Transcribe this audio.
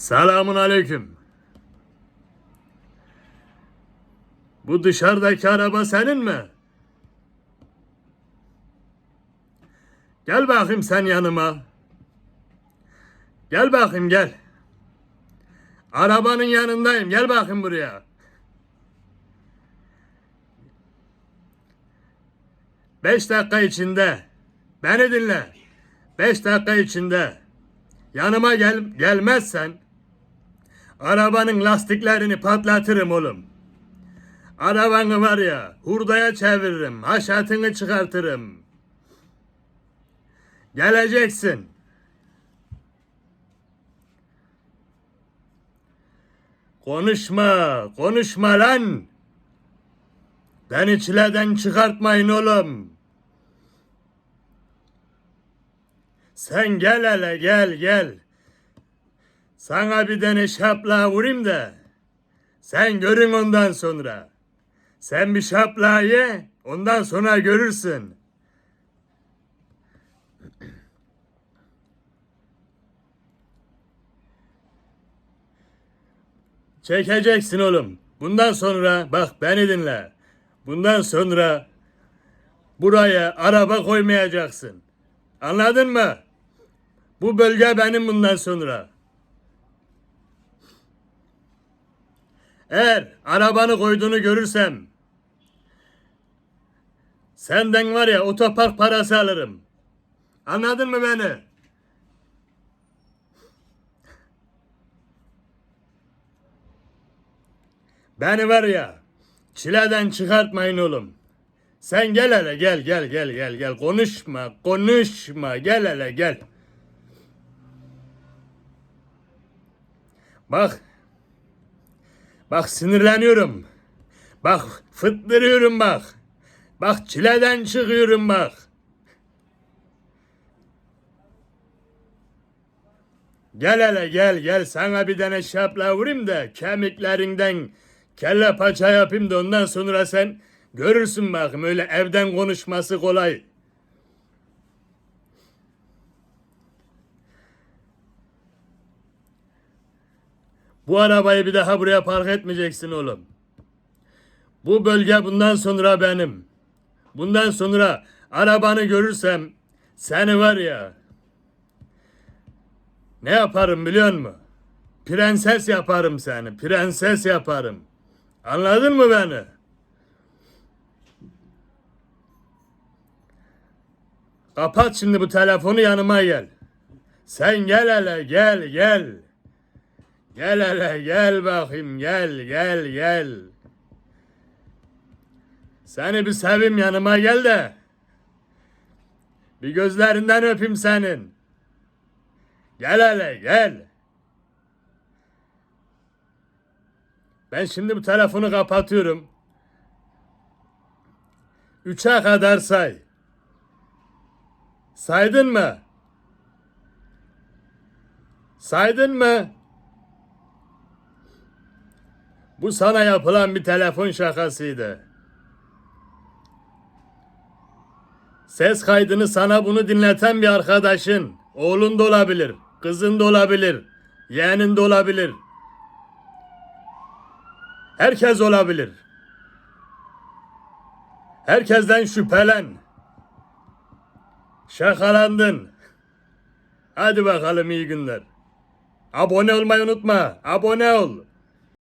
Selamun aleyküm. Bu dışarıdaki araba senin mi? Gel bakayım sen yanıma. Gel bakayım gel. Arabanın yanındayım. Gel bakayım buraya. Beş dakika içinde. Beni dinle. Beş dakika içinde. Yanıma gel gelmezsen arabanın lastiklerini patlatırım oğlum. Arabanı var ya hurdaya çeviririm. Haşatını çıkartırım. Geleceksin. Konuşma, konuşma lan. Beni çileden çıkartmayın oğlum. Sen gel hele gel gel. Sana bir tane şapla vurayım da. Sen görün ondan sonra. Sen bir şapla ye, ondan sonra görürsün. Çekeceksin oğlum. Bundan sonra bak beni dinle. Bundan sonra buraya araba koymayacaksın. Anladın mı? Bu bölge benim bundan sonra. Eğer arabanı koyduğunu görürsem senden var ya otopark parası alırım. Anladın mı beni? Beni var ya çileden çıkartmayın oğlum. Sen gel hele gel gel gel gel gel konuşma konuşma gel hele gel. Bak. Bak sinirleniyorum. Bak fıttırıyorum bak. Bak çileden çıkıyorum bak. Gel hele gel gel sana bir tane şapla vurayım da kemiklerinden kelle paça yapayım da ondan sonra sen görürsün bakım öyle evden konuşması kolay. Bu arabayı bir daha buraya park etmeyeceksin oğlum. Bu bölge bundan sonra benim. Bundan sonra arabanı görürsem seni var ya ne yaparım biliyor musun? Prenses yaparım seni. Prenses yaparım. Anladın mı beni? Kapat şimdi bu telefonu yanıma gel. Sen gel hele gel gel. Gel hele gel bakayım gel gel gel. Seni bir sevim yanıma gel de. Bir gözlerinden öpeyim senin. Gel hele gel. Ben şimdi bu telefonu kapatıyorum. Üçe kadar say. Saydın mı? Saydın mı? Bu sana yapılan bir telefon şakasıydı. Ses kaydını sana bunu dinleten bir arkadaşın, oğlun da olabilir, kızın da olabilir, yeğenin de olabilir. Herkes olabilir. Herkesten şüphelen. Şakalandın. Hadi bakalım iyi günler. Abone olmayı unutma. Abone ol.